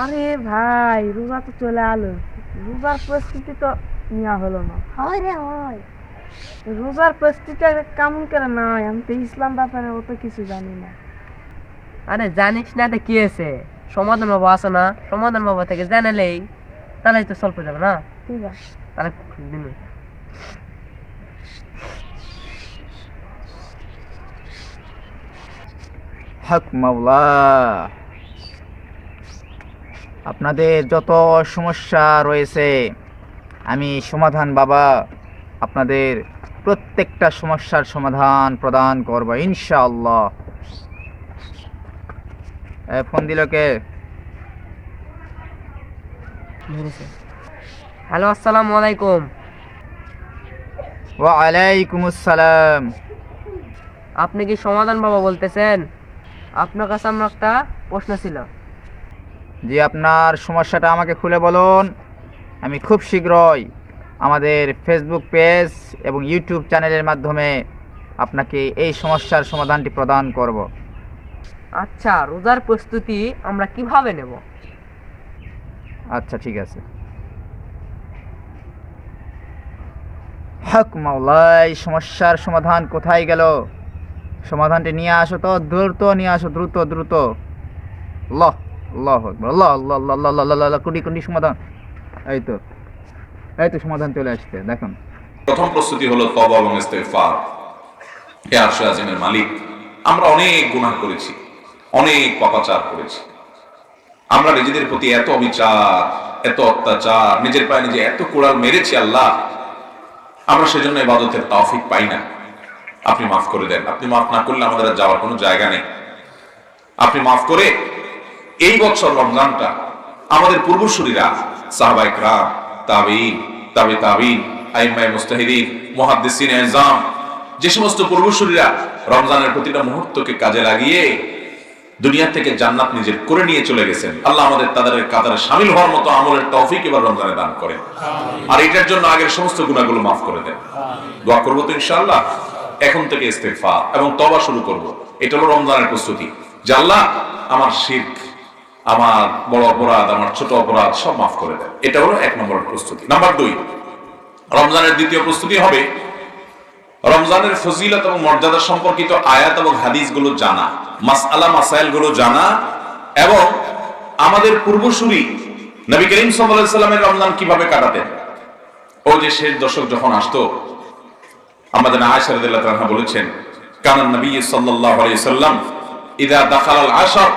আরে ভাই রোজা তো চলে আলো। রোজার প্রস্তুতি তো নেওয়া হলো না। হয় রে হয়। রোজার প্রস্তুতি কেমন করে নাই আমি তো ইসলাম ব্যাপারে অত কিছু জানি না। আরে জানিস না তো কি আছে সমাধান বাবা আছে না? সমাধান বাবা থেকে জানালেই তাহলে তো স্বল্প যাবে না? ঠিক আছে। তাহলে দিন। হক মাওলা। আপনাদের যত সমস্যা রয়েছে আমি সমাধান বাবা আপনাদের প্রত্যেকটা সমস্যার সমাধান প্রদান করব ইনশাআল্লাহ। ফোন দিল কে? হ্যালো আসসালামু আলাইকুম। ওয়ালাইকুম আসসালাম। আপনি কি সমাধান বাবা বলতেছেন? আপনার কাছে আমার একটা প্রশ্ন ছিল। জি আপনার সমস্যাটা আমাকে খুলে বলুন। আমি খুব শীঘ্রই আমাদের ফেসবুক পেজ এবং ইউটিউব চ্যানেলের মাধ্যমে আপনাকে এই সমস্যার সমাধানটি প্রদান করব। আচ্ছা রোজার প্রস্তুতি আমরা কীভাবে নেব? আচ্ছা ঠিক আছে। হক মাওলা এই সমস্যার সমাধান কোথায় গেল? সমাধানটি নিয়ে আসো তো দ্রুত নিয়ে আসো দ্রুত দ্রুত। ল। আল্লাহ আল্লাহ আল্লাহ আল্লাহ আল্লাহ আল্লাহ আল্লাহ কুটি কুটি সমাধান? এই তো এই তো সমাধান চলে আসছে, দেখুন। প্রথম প্রস্তুতি হলো তবা এবং ইস্তেগফার। হে আরশে মালিক, আমরা অনেক গুনাহ করেছি, অনেক পাপাচার করেছি। আমরা নিজেদের প্রতি এত অবিচার, এত অত্যাচার, নিজের পায়ে নিজে এত কোড়াল মেরেছি আল্লাহ, আমরা সেজন্য ইবাদতের তৌফিক পাই না। আপনি মাফ করে দেন, আপনি মাফ না করলে আমাদের যাওয়ার কোনো জায়গা নেই। আপনি মাফ করে এই বছর রমজানটা আমাদের পূর্বসূরীরা সাহবাইক রাম তাবিন তাবে তাবিন আইমাই মুস্তাহিদিন মুহাদ্দিসিন এজাম যে সমস্ত পূর্বসূরীরা রমজানের প্রতিটা মুহূর্তকে কাজে লাগিয়ে দুনিয়া থেকে জান্নাত নিজের করে নিয়ে চলে গেছেন। আল্লাহ আমাদের তাদের কাতারে সামিল হওয়ার মতো আমলের তৌফিক এবার রমজানে দান করেন। আর এটার জন্য আগের সমস্ত গুণাগুলো মাফ করে দেন। দোয়া করব তো ইনশাআল্লাহ। এখন থেকে ইস্তেফা এবং তবা শুরু করব। এটা হলো রমজানের প্রস্তুতি। যে আল্লাহ আমার শিরক আমার বড় অপরাধ, আমার ছোট অপরাধ সব মাফ করে দেয়। এটা হলো এক নম্বর প্রস্তুতি। নাম্বার দুই, রমজানের দ্বিতীয় প্রস্তুতি হবে রমজানের ফজিলত এবং মর্যাদা সম্পর্কিত আয়াত এবং হাদিসগুলো জানা, মাসআলা মাসাইলগুলো জানা এবং আমাদের পূর্বসূরি নবী করিম সাল্লামের রমজান কীভাবে কাটাতেন। ও যে শেষ দশক যখন আসতো, আমাদের তাআলা বলেছেন, কানান নবী সাল্লাল্লাহু আলাইহি সাল্লাম ইদা দাখালাল আশর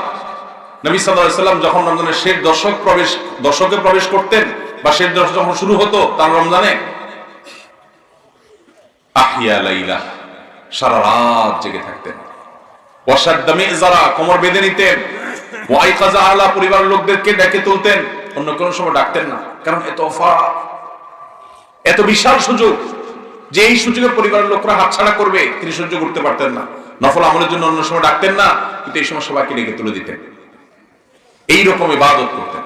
নবী সাল্লাম যখন রমজানের শেষ দশক প্রবেশ, দশকে প্রবেশ করতেন, বা শেষ দশক যখন শুরু হতো, তার রমজানে আহিয়া সারা রাত জেগে থাকতেন। যারা কোমর বেঁধে নিতেন। আলা পরিবারের লোকদেরকে ডেকে তুলতেন। অন্য কোনো সময় ডাকতেন না, কারণ এত অফা এত বিশাল সুযোগ, যে এই সুযোগে পরিবারের লোকরা হাতছাড়া করবে, তিনি সহ্য করতে পারতেন না। নফল আমলের জন্য অন্য সময় ডাকতেন না, কিন্তু এই সময় সবাইকে ডেকে তুলে দিতেন। এই রকম ইবাদত করতেন।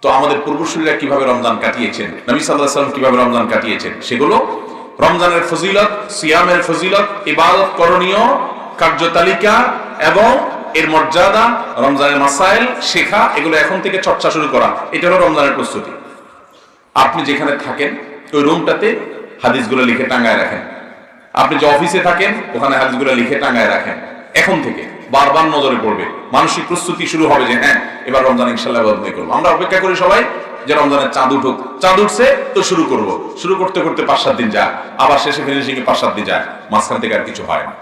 তো আমাদের পূর্বসূরীরা কীভাবে রমজান কাটিয়েছেন? নবী সাল্লাহ সাল্লাম কীভাবে রমজান কাটিয়েছেন? সেগুলো রমজানের ফজিলত, সিয়ামের ফজিলত, ইবাদত করণীয় কার্যতালিকা এবং এর মর্যাদা, রমজানের মাসাইল, শেখা, এগুলো এখন থেকে চর্চা শুরু করা। এটা হলো রমজানের প্রস্তুতি। আপনি যেখানে থাকেন, ওই রুমটাতে হাদিসগুলো লিখে টাঙ্গায় রাখেন। আপনি যে অফিসে থাকেন, ওখানে হাদিসগুলো লিখে টাঙ্গায় রাখেন। এখন থেকে। বারবার নজরে পড়বে। মানসিক প্রস্তুতি শুরু হবে যে হ্যাঁ এবার রমজান ইনশাল্লাহ করব। আমরা অপেক্ষা করি সবাই যে রমজানের চাঁদ উঠুক। চাঁদ উঠছে তো শুরু করব। শুরু করতে করতে পাঁচ সাত দিন যায় আবার শেষে ফিনিশিং এ পাঁচ সাত দিন যায় মাঝখান থেকে আর কিছু হয় না।